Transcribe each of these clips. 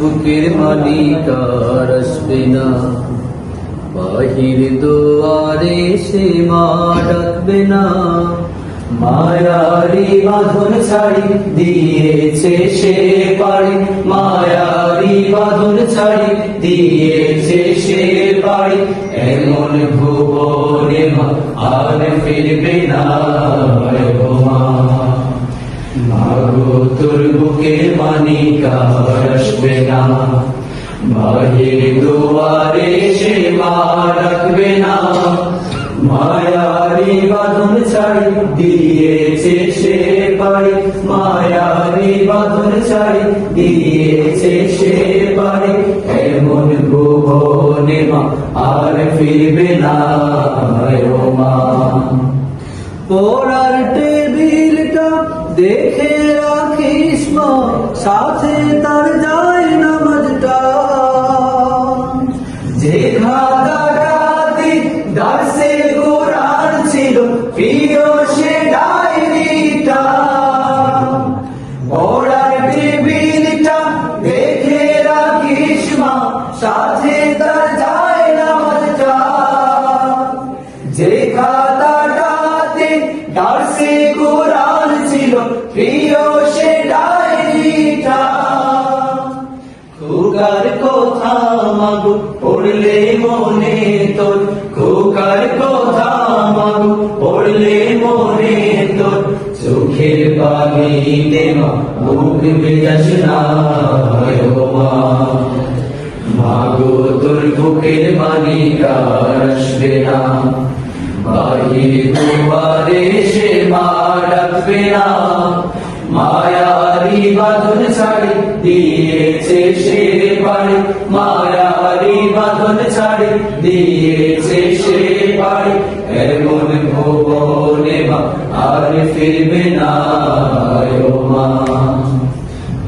বুকের না। বাহির দুয়ারে সে মা ডাকবে না। মায়ারি বাঁধন ছাড়ি, দিয়েছে সে পাড়ি মায়ারি বাঁধন ছাড়ি, দিয়েছে সে পাড়ি এমন ভুবনে আর ফিরবে না। তোর বুকে মানিকা আসবে না বাহির দুয়ারে সে মা রাখবে না। মায়ারি বাঁধন ছাড়ি দিয়েছে সে পাড়ি মায়ারি বাঁধন ছাড়ি দিয়েছে সে পাড়ি এমন ভুবনে মা আর ফিরবে না। মা। পড়ার টেবিলটা দেখে সাথে তার যায় নামাজটা। যে খাতাটাতে দার্সে কোরআন ছিল, প্রিয় সে ডায়েরিটা। পড়ার টেবিলটা দেখে রাখিস সাথে তার যায় নামাজটা। যে খাতাটাতে দার্সে কোরআন মাগো, পড়লে মনে তোর খোকার কথা মাগো, পড়লে মনে তোর চোখের পানি দেমা মুখ বেজাস না মাগো, তোর বুকের মালিকার আসবে না। বাহির দুয়ারে সে মা না। মায়ারি বাঁধন ছাড়ি, দিয়েছে সে পাড়ি মায়ারি বাঁধন ছাড়ি, দিয়েছে সে এমন মা, আর ফিরবে না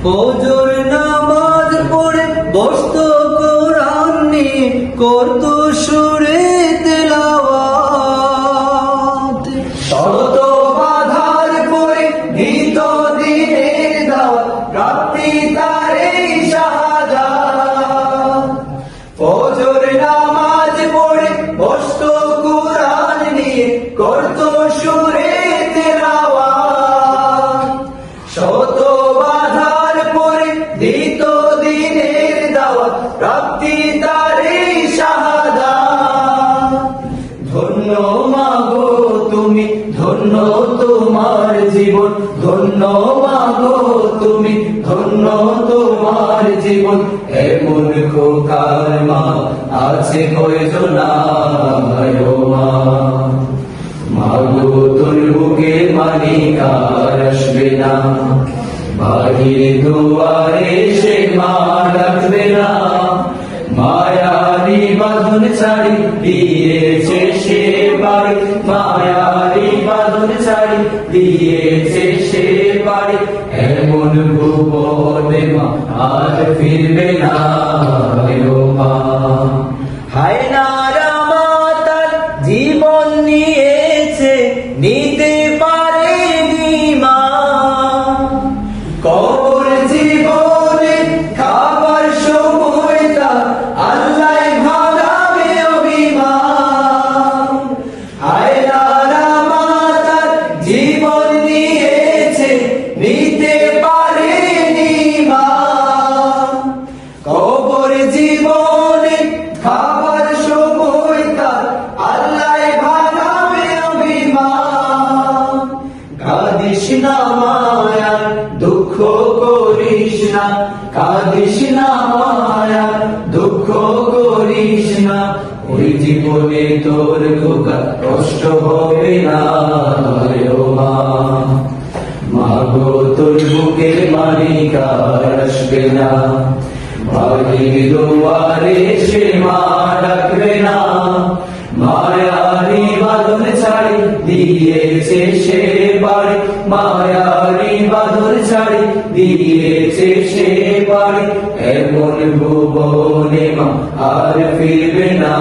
ফজর নামাজ পড়ে কোরআন নিয়ে, করত জীবন এমন খোকার মা আছে কয়জন মা মাগো তোর বুকে মালিকার আসবে না। বাহির দুয়ারে সে মা রাখবে না। মায়ারি বাঁধন ছাড়ি দিয়েছে দিয়েছে সে বাড়ি এমন ভুবনে মা আর ফিরবে না মা। দুঃখ করিস না, কাদিস না মায়া, দুঃখ করিস না, ওই জীবনে তোর খোকা কষ্ট হবে না মা। মাগো, তোর বুকের মালিকার আসবে না। বাড়ির দুয়ারে মায়ারি বাঁধন ছাড়ি দিয়েছে সে বাড়ি এমন ভুবনে মা আর ফিরবে না।